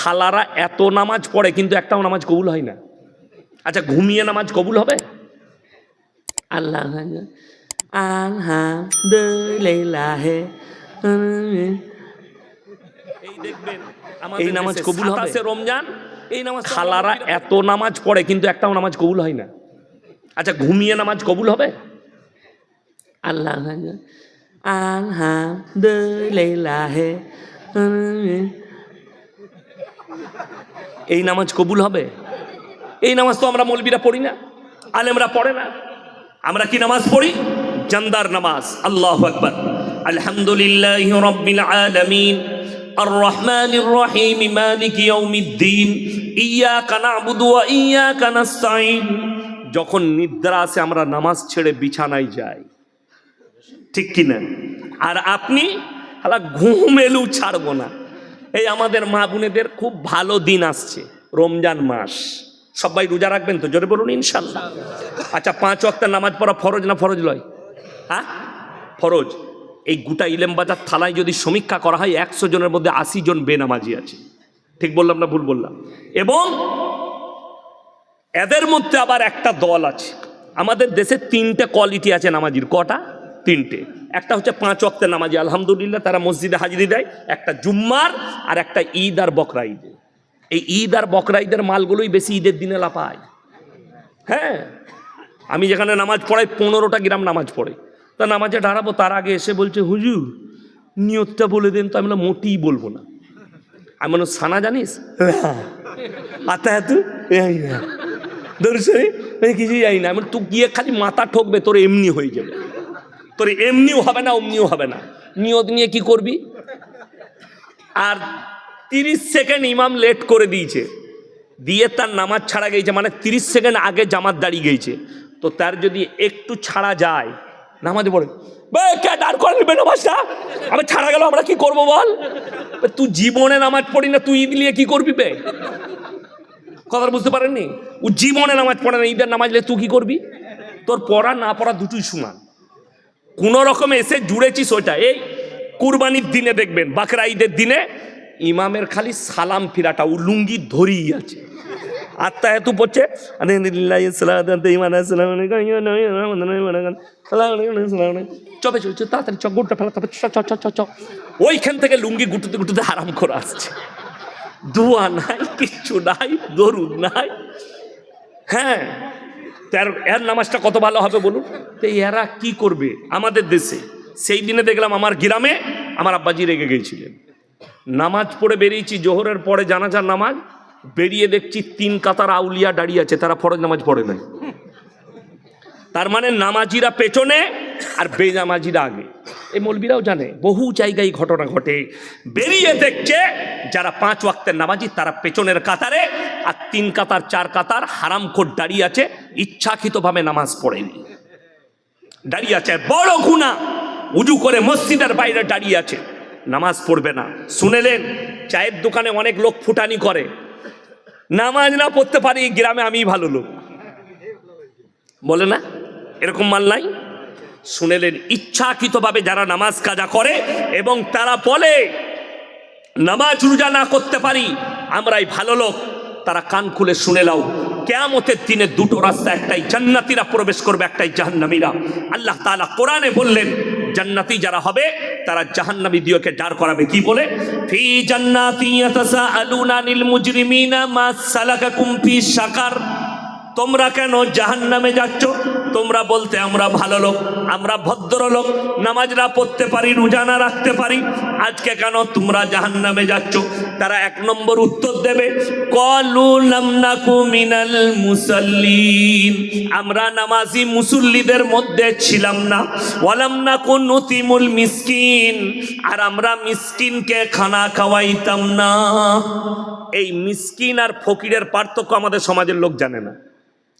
খালারা এত নামাজ পড়ে কিন্তু একটাও নামাজ কবুল হয় না। আচ্ছা ঘুমিয়ে নামাজ কবুল হবে? আল্লাহ আলহামদুলিল্লাহ। এই দেখবেন এই নামাজ কবুল হবে। রমজান এই নামাজ খালারা এত নামাজ পড়ে কিন্তু একটাও নামাজ কবুল হয় না। আচ্ছা ঘুমিয়ে নামাজ কবুল হবে? আল্লাহ আলহামদুলিল্লাহ। এই নামাজ কবুল হবে এই নামাজ তো আমরা মৌলবীরা পড়ি না আলেমরা পড়ে না আমরা কি নামাজ পড়ি জান্দার নামাজ আল্লাহ আকবর আলহামদুলিল্লাহ রব্বিল আলামিন الرحمن الرحيم مالك يوم الدين إياك نعبد وإياك نستعين যখন নিদ্রা আসে আমরা নামাজ ছেড়ে বিছানায় যাই ঠিক কিনা আর আপনি হালা ঘুম এলু ছাড়বো না এই আমাদের মা বোনেদের খুব ভালো দিন আসছে, রমজান মাস। সবাই রোজা রাখবেন তো? জোরে বলুন, ইনশাল্লাহ। আচ্ছা পাঁচ ওয়াক্তের নামাজ পড়া ফরজ না ফরজ লয়? হ্যাঁ? ফরজ। এই গোটা ইলেম বাজার থালায় যদি সমীক্ষা করা হয়, একশো জনের মধ্যে আশি জন বেনামাজি আছে। ঠিক বললাম না ভুল বললাম? এবং এদের মধ্যে আবার একটা দল আছে। আমাদের দেশে তিনটে কোয়ালিটি আছে নামাজির। কটা? তিনটে। একটা হচ্ছে পাঁচ অক্তের নামাজি। আলহামদুলিল্লাহ তারা মসজিদে হাজিরি দেয় একটা জুম্মার আর একটা ঈদ আর বকরা ঈদে। এই ঈদ আর বকরা ঈদের মালগুলোই বেশি ঈদের দিনে লাপায় হ্যাঁ আমি যেখানে নামাজ পড়াই পনেরোটা গ্রাম নামাজ পড়ে। তা নামাজে দাঁড়াবো তার আগে এসে বলছে হুজুর নিয়তটা বলে দেন তো আমি মোটেই বলব না। আমি বললাম, সানা জানিস? আতা এত দর্শনে কিছুই যাই না। আমি তুই গিয়ে খালি মাথা ঠকবে তোর এমনি হয়ে যাবে। তোর এমনিও হবে না, অমনিও হবে না। নিয়ত নিয়ে কি করবি? আর তিরিশ সেকেন্ড ইমাম লেট করে দিয়েছে। দিয়ে তার নামাজ ছাড়া গেছে মানে তিরিশ সেকেন্ড আগে জামাত দাঁড়িয়ে গেছে। তো তার যদি একটু ছাড়া যায়, নামাজ পড়ে কে দাঁড় করে নেবে নামাজটা আমি ছাড়া গেল, আমরা কি করব বল? তুই জীবনে নামাজ পড়ি না, তুই ঈদ নিয়ে কি করবি বে? কথা বুঝতে পারেননি? ও জীবনে নামাজ পড়ে না, ঈদের নামাজ তুই কি করবি? তোর পড়া না পড়া দুটোই সমান। কোন রকমে এসে জুড়েছিস ওইটা এই কুরবানির দিনে দেখবেন বাকরা ঈদের দিনে ইমামের খালি সালাম ফিরাটা ও লুঙ্গি ধরেই আছে আত্মা এত পড়ছে চবে চলছে তাড়াতাড়ি ফেলা চ চ চ ওইখান থেকে লুঙ্গি গুটুতে গুটুতে আরাম করে আসছে দোয়া নাই কিচ্ছু নাই দরুদ নাই হ্যাঁ তার, এর নামাজটা কত ভালো হবে বলুন? তো এরা কি করবে? আমাদের দেশে, সেই দিনে দেখলাম আমার গ্রামে আমার আব্বাজি রেগে গিয়েছিলেন নামাজ পড়ে বেরিয়েছি, জোহরের পরে জানাজার নামাজ, বেরিয়ে দেখছি তিন কাতার আউলিয়া দাঁড়িয়ে আছে, তারা ফরজ নামাজ পড়ে নাই। তার মানে নামাজিরা পেছনে আর বেনামাজিরা আগে। এই মৌলবীরাও জানে, বহু জায়গায় ঘটনা ঘটে। বেরিয়ে দেখছে যারা পাঁচ ওয়াক্তের নামাজি, তারা পেছনের কাতারে আর তিন কাতার, চার কাতার, হারাম কোট দাঁড়িয়ে আছে, ইচ্ছাকৃতভাবে নামাজ পড়েনি। দাঁড়িয়ে আছে, বড় গুণা উজু করে মসজিদের বাইরে দাঁড়িয়ে আছে। নামাজ পড়বে না। শুনেলেন, চায়ের দোকানে অনেক লোক ফুটানি করে। নামাজ না পড়তে পারি, গ্রামে আমি ভালো লোক। বলে না? এরকম মাল নাই? শুনেলেন, ইচ্ছাকৃতভাবে যারা নামাজ কাজা করে এবং তারা বলে, নামাজ রোজা না করতে পারি, আমরাই ভালো লোক। তারা কান খুলে শুনে লাও কেয়ামতের দিনে দুটো রাস্তা, একটাই জান্নাতিরা প্রবেশ করবে, একটাই জাহান্নামীরা। আল্লাহ তালা কোরআনে বললেন, জান্নাতি যারা হবে, তারা জাহান্নামী দিওকে ডার করাবে। কি বলে? ফি মা সাকার তোমরা কেন জাহান নামে যাচ্ছ? তোমরা বলতে আমরা ভালো লোক, আমরা ভদ্র লোক নামাজ না পড়তে পারি, রোজা না রাখতে পারি। আজকে কেন তোমরা জাহান নামে যাচ্ছ? তারা এক নম্বর উত্তর দেবে মিনাল মুসাল্লিন। আমরা নামাজি মুসল্লিদের মধ্যে ছিলাম না। ওয়ালাম নাকু নতিমুল মিসকিন। আর আমরা মিসকিনকে খানা খাওয়াইতাম না। এই মিসকিন আর ফকিরের পার্থক্য আমাদের সমাজের লোক জানে না।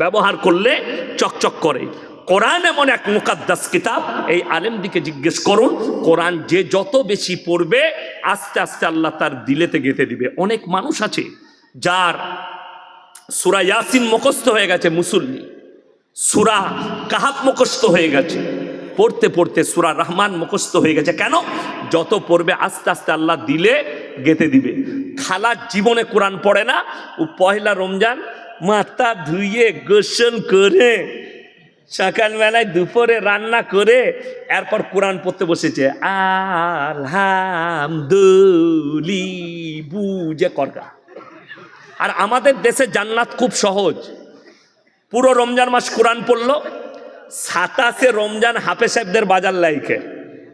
ব্যবহার করলে চকচক করে। কোরআন এমন এক মুকাদ্দাস কিতাব, এই আলেমদিকে জিজ্ঞেস করুন, কোরআন যে যত বেশি পড়বে, আস্তে আস্তে আল্লাহ তার দিলেতে গেঁথে দিবে। অনেক মানুষ আছে যার সুরা ইয়াসিন মুখস্থ হয়ে গেছে মুসল্লি, সুরা কাহাব মুখস্থ হয়ে গেছে, পড়তে পড়তে সুরা রহমান মুখস্থ হয়ে গেছে। কেন? যত পড়বে, আস্তে আস্তে আল্লাহ দিলে গেতে দিবে। খালা জীবনে কোরআন পড়ে না, ও পয়লা রমজান মাথা ধুয়ে গোসল করে সকালবেলায় দুপুরে রান্না করে এরপর কোরআন পড়তে বসেছে। আলহামদুলি বুঝে করগা। আর আমাদের দেশে জান্নাত খুব সহজ। পুরো রমজান মাস কোরআন পড়ল, সাতাশে রমজান হাফে সাহেবদের বাজার লাইকে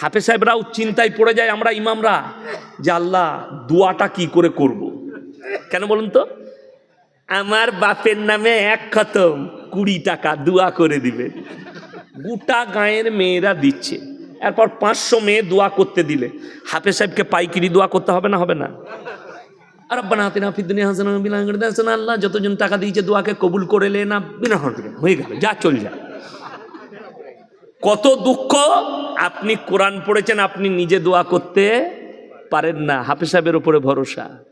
হাফে সাহেবরাও চিন্তায় পড়ে যায়, আমরা ইমামরা, যে আল্লাহ দোয়াটা কি করে করব। কেন বলুন তো? আমার বাপের নামে এক খতম, কুড়ি টাকা দোয়া করে দিবে। গোটা গাঁয়ের মেয়েরা দিচ্ছে। এরপর পাঁচশো মেয়ে দোয়া করতে দিলে। হাফে সাহেবকে পাইকিরি দোয়া করতে হবে না? হবে না। আর রব্বানা আতিনা ফিদ দুনিয়া হাসানা হাসানা আল্লাহ, যতজন টাকা দিয়েছে দোয়াকে কবুল করে লে না, বিনা হয়ে গেল, যা চল যা। কত দুঃখ, আপনি কোরআন পড়েছেন, আপনি নিজে দোয়া করতে পারেন না। হাফেজ সাহেবের উপরে ভরসা।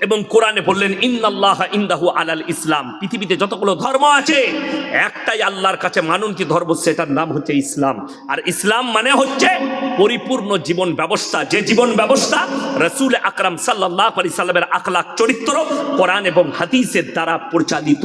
এবং কোরআনে বললেন, ইন্নাল্লাহ ইন্দাহু আলাল ইসলাম। পৃথিবীতে যতগুলো ধর্ম আছে, একটাই আল্লাহর কাছে মানন্তি ধর্ম, সেটার নাম হচ্ছে ইসলাম। আর ইসলাম মানে হচ্ছে পরিপূর্ণ জীবন ব্যবস্থা। যে জীবন ব্যবস্থা রসুল আকরাম সাল্লাহ আলি সাল্লামের আখলাক চরিত্র, কোরআন এবং হাদিসের দ্বারা পরিচালিত।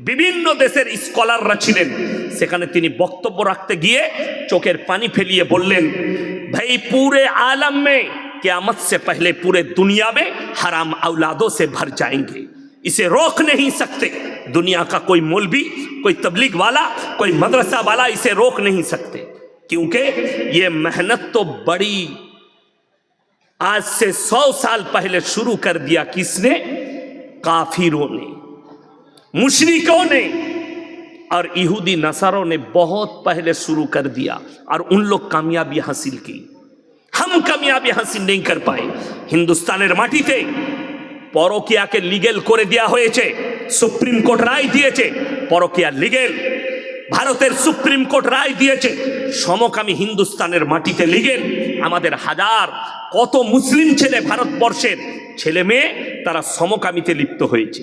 বিভিন্ন দেশের স্কলাররা ছিলেন সেখানে তিনি বক্তব্য রাখতে গিয়ে চোখের পানি ফেলিয়ে বললেন ভাই পুরে आलम में क्यामत से पहले पूरे दुनिया में हराम औलादों से भर जाएंगे इसे रोक नहीं सकते दुनिया का कोई मौलवी कोई तबलीग वाला कोई मदरसा वाला इसे रोक नहीं सकते क्योंकि ये मेहनत तो बड़ी आज से सौ साल पहले शुरू कर दिया किसने काफिरों ने मुशरिकों ने और यहूदी नसारों ने बहुत पहले शुरू कर दिया और उन लोग कामयाबी हासिल की हम कामयाबी হাসিল नहीं कर पाए হিন্দুস্তানের মাটিতে পরকিয়াকে লিগেল করে দেওয়া হয়েছে সুপ্রিম কোর্ট রায় দিয়েছে পরকিয়া লিগেল ভারতের সুপ্রিম কোর্ট রায় দিয়েছে সমকামী হিন্দুস্তানের মাটিতে লিগেল আমাদের হাজার কত মুসলিম ছেলে ভারতবর্ষের ছেলে মেয়ে তারা সমকামীতে লিপ্ত হয়েছে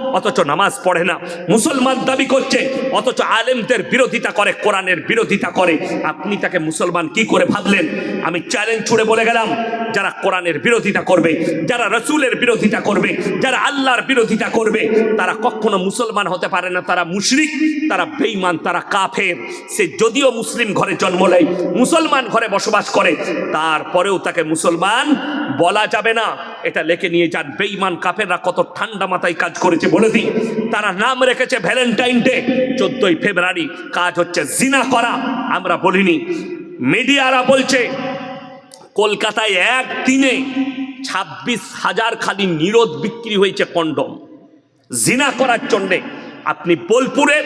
অথচ নামাজ পড়ে না। মুসলমান দাবি করছে, অথচ আলেমদের বিরোধিতা করে, কোরআনের বিরোধিতা করে। আপনি তাকে মুসলমান কি করে ভাবলেন? আমি চ্যালেঞ্জ ছুড়ে বলে গেলাম, যারা কোরআনের বিরোধিতা করবে, যারা রসুলের বিরোধিতা করবে, যারা আল্লাহর বিরোধিতা করবে, তারা কখনো মুসলমান হতে পারে না। তারা মুশরিক, তারা বেঈমান, তারা কাফের। সে যদিও মুসলিম ঘরে জন্ম নেয়, মুসলমান ঘরে বসবাস করে, তারপরেও তাকে মুসলমান বলা যাবে না। এটা লেখে নিয়ে যান, বেঈমান, কাফেররা কত ঠান্ডা মাথায় কাজ করেছে বলে দিই তারা নাম রেখেছে ভ্যালেন্টাইন ডে চোদ্দই ফেব্রুয়ারি। কাজ হচ্ছে জিনা করা, আমরা বলিনি। মিডিয়ারা বলছে, কলকাতায় এক দিনে ছাব্বিশ হাজার খালি নিরোধ বিক্রি হয়েছে কন্ডম। জিনা করার জন্যে, আপনি বোলপুরের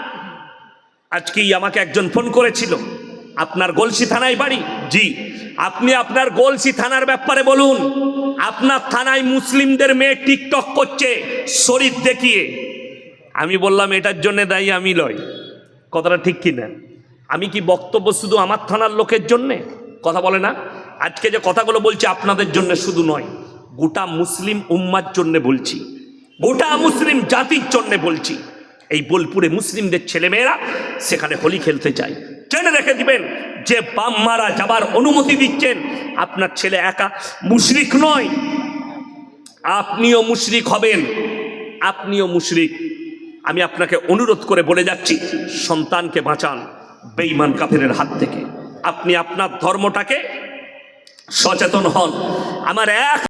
আজকেই আমাকে একজন ফোন করেছিল। আপনার গলসি থানায় বাড়ি? জি। আপনি আপনার গলসি থানার ব্যাপারে বলুন। আপনার থানায় মুসলিমদের মেয়ে টিকটক করছে, শরীর দেখিয়ে। আমি বললাম, এটার জন্য দায়ী আমি লয় কথাটা ঠিক কিনা আমি কি বক্তব্য শুধু আমার থানার লোকের জন্যে? কথা বলে না। আজকে যে কথাগুলো বলছি আপনাদের জন্য শুধু নয়, গোটা মুসলিম উম্মার জন্যে বলছি। গোটা মুসলিম জাতির জন্য বলছি। এই বোলপুরে মুসলিমদের ছেলেমেয়েরা সেখানে হোলি খেলতে চায় জেনে রেখে দিবেন, যে বাম মারা যাবার অনুমতি দিচ্ছেন, আপনার ছেলে একা মুশরিক নয়। আপনিও মুশরিক হবেন, আপনিও মুশরিক। আমি আপনাকে অনুরোধ করে বলে যাচ্ছি, সন্তানকে বাঁচান বেঈমান কাফেরের হাত থেকে। আপনি আপনার ধর্মটাকে সচেতন হন। আমার এক